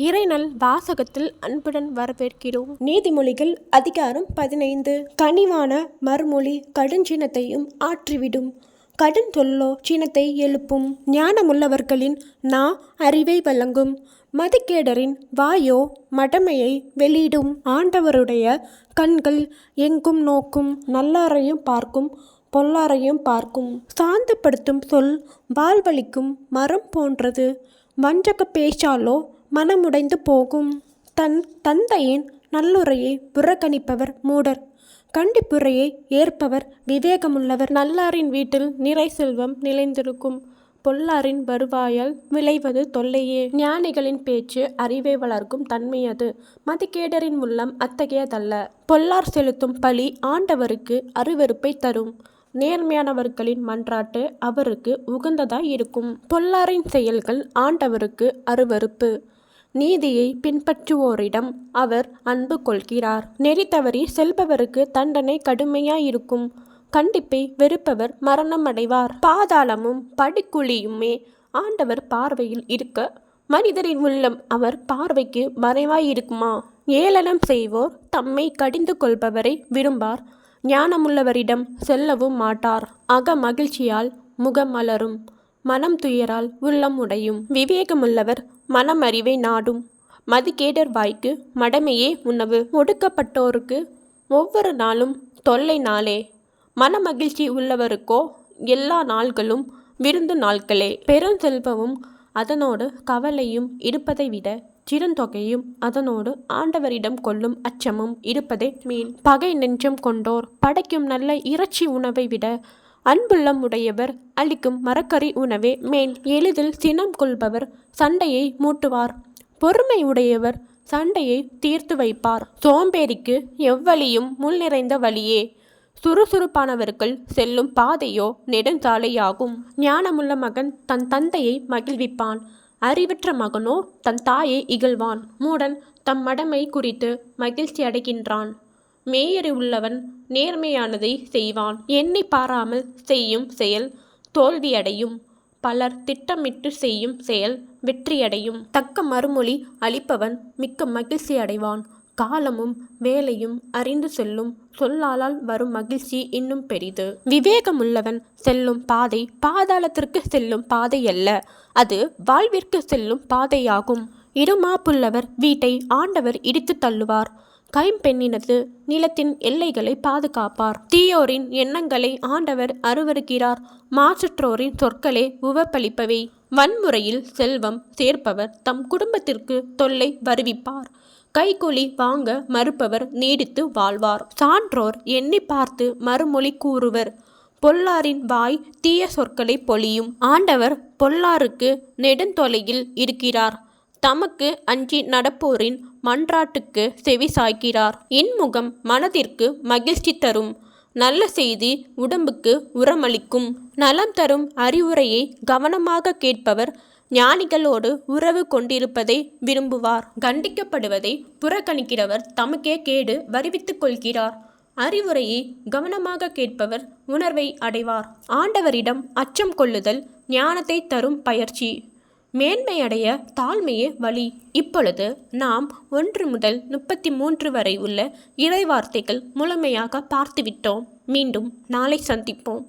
இறைநல் வாசகத்தில் அன்புடன் வரவேற்கிறோம். நீதிமொழிகள் அதிகாரம் பதினைந்து. கனிவான மறுமொழி கடுஞ்சினத்தையும் ஆற்றிவிடும். கடுஞ்சொல்லோ சினத்தை எழுப்பும். ஞானமுள்ளவர்களின் நா அறிவை வழங்கும். மதிக்கேடரின் வாயோ மடமையை வெளியிடும். ஆண்டவருடைய கண்கள் எங்கும் நோக்கும். நல்லாரையும் பார்க்கும். பொல்லாரையும் பார்க்கும். சாந்தப்படுத்தும் சொல் வாழ்வளிக்கும் மரம் போன்றது. வஞ்சக பேச்சாலோ மனமுடைந்து போகும். தன் தந்தையின் நல்லுரையை புறக்கணிப்பவர் மூடர். கண்டிப்புரையை ஏற்பவர் விவேகமுள்ளவர். நல்லாரின் வீட்டில் நிறை செல்வம் நிலைந்திருக்கும். பொல்லாரின் வருவாயால் விளைவது தொல்லையே. ஞானிகளின் பேச்சு அறிவை வளர்க்கும் தன்மையது மதிகேடரின் உள்ளம் அத்தகையதல்ல. பொல்லார் செலுத்தும் பழி ஆண்டவருக்கு அருவருப்பை தரும். நேர்மையானவர்களின் மன்றாட்டு அவருக்கு உகந்ததாய் இருக்கும். பொல்லாரின் செயல்கள் ஆண்டவருக்கு அருவருப்பு. நீதியை பின்பற்றுவோரிடம் அவர் அன்பு கொள்கிறார். நெறி தவறி செல்பவருக்கு தண்டனை கடுமையாயிருக்கும். கண்டிப்பை வெறுப்பவர் மரணம் அடைவார் பாதாளமும் படுக்குழியுமே ஆண்டவர் பார்வையில் இருக்க மனிதரின் உள்ளம் அவர் பார்வைக்கு மறைவாயிருக்குமா? ஏளனம் செய்வோர் தம்மை கடிந்து கொள்பவரை விரும்பார். ஞானமுள்ளவரிடம் செல்லவும் மாட்டார். அக மகிழ்ச்சியால் முகம் மலரும் மனம் துயரால் உள்ளம் உடையும். விவேகமுள்ளவர் மனமறிவை நாடும். மதுகேடர் வாய்க்கு மடமையே உணவு. ஒடுக்கப்பட்டோருக்கு ஒவ்வொரு நாளும் தொல்லை நாளே. மனமகிழ்ச்சி உள்ளவருக்கோ எல்லா நாள்களும் விருந்து நாட்களே. பெருஞ்செல்வமும் அதனோடு கவலையும் இருப்பதை விட சிறந்தொகையும் அதனோடு ஆண்டவரிடம் கொள்ளும் அச்சமும் இருப்பதே மீன் பகை நெஞ்சம் கொண்டோர் படைக்கும் நல்ல இறைச்சி உணவை விட அன்புள்ளம் உடையவர் அளிக்கும் மரக்கறி உணவே மேல் எளிதில் சினம் கொள்பவர் சண்டையை மூட்டுவார். பொறுமை உடையவர் சண்டையை தீர்த்து வைப்பார். சோம்பேறிக்கு எவ்வழியும் முள் நிறைந்த வழியே. சுறுசுறுப்பானவர்கள் செல்லும் பாதையோ நெடுஞ்சாலையாகும். ஞானமுள்ள மகன் தன் தந்தையை மகிழ்விப்பான். அறிவற்ற மகனோ தன் தாயை இகழ்வான். மூடன் தம் மடமை குறித்து மகிழ்ச்சி அடைகின்றான் மேயறி உள்ளவன் நேர்மையானதை செய்வான். எண்ணி பாராமல் செய்யும் செயல் தோல்வியடையும். பலர் திட்டமிட்டு செய்யும் செயல் வெற்றியடையும். தக்க மறுமொழி அளிப்பவன் மிக்க மகிழ்ச்சி அடைவான். காலமும் வேலையும் அறிந்து செல்லும் சொல்லாலால் வரும் மகிழ்ச்சி இன்னும் பெரிது. விவேகமுள்ளவன் செல்லும் பாதை பாதாளத்திற்கு செல்லும் பாதை அல்ல. அது வாழ்விற்கு செல்லும் பாதையாகும். இருமாப்புள்ளவர் வீட்டை ஆண்டவர் இடித்து தள்ளுவார். கைம்பெண்ணினது நிலத்தின் எல்லைகளை பாதுகாப்பார். தீயோரின் எண்ணங்களை ஆண்டவர் அருவருக்கிறார். மாற்றற்றோரின் சொற்களே உவப்பளிப்பவை. வன்முறையில் செல்வம் சேர்ப்பவர் தம் குடும்பத்திற்கு தொல்லை வருவிப்பார். கைகூலி வாங்க மறுப்பவர் நீடித்து வாழ்வார். சான்றோர் எண்ணி பார்த்து மறுமொழி கூறுவர். பொல்லாரின் வாய் தீய சொற்களை பொழியும். ஆண்டவர் பொல்லாருக்கு நெடுந்தொலையில் இருக்கிறார். தமக்கு அஞ்சி நடப்போரின் மன்றாட்டுக்கு செவி சாய்க்கிறார். இன்முகம் மனதிற்கு மகிழ்ச்சி தரும். நல்ல செய்தி உடம்புக்கு உரமளிக்கும். நலம் தரும் அறிவுரையை கவனமாக கேட்பவர். ஞானிகளோடு உறவு கொண்டிருப்பதை விரும்புவார். கண்டிக்கப்படுவதை புறக்கணிக்கிறவர் தமக்கே கேடு வருவித்துக் கொள்கிறார். அறிவுரையை கவனமாக கேட்பவர் உணர்வை அடைவார். ஆண்டவரிடம் அச்சம் கொள்ளுதல் ஞானத்தை தரும் பயிற்சி. மேன்மையடைய தாழ்மையே வழி. இப்பொழுது நாம் ஒன்று முதல் முப்பத்தி மூன்று வரை உள்ள இறைவார்த்தைகள் முழுமையாக பார்த்துவிட்டோம். மீண்டும் நாளை சந்திப்போம்.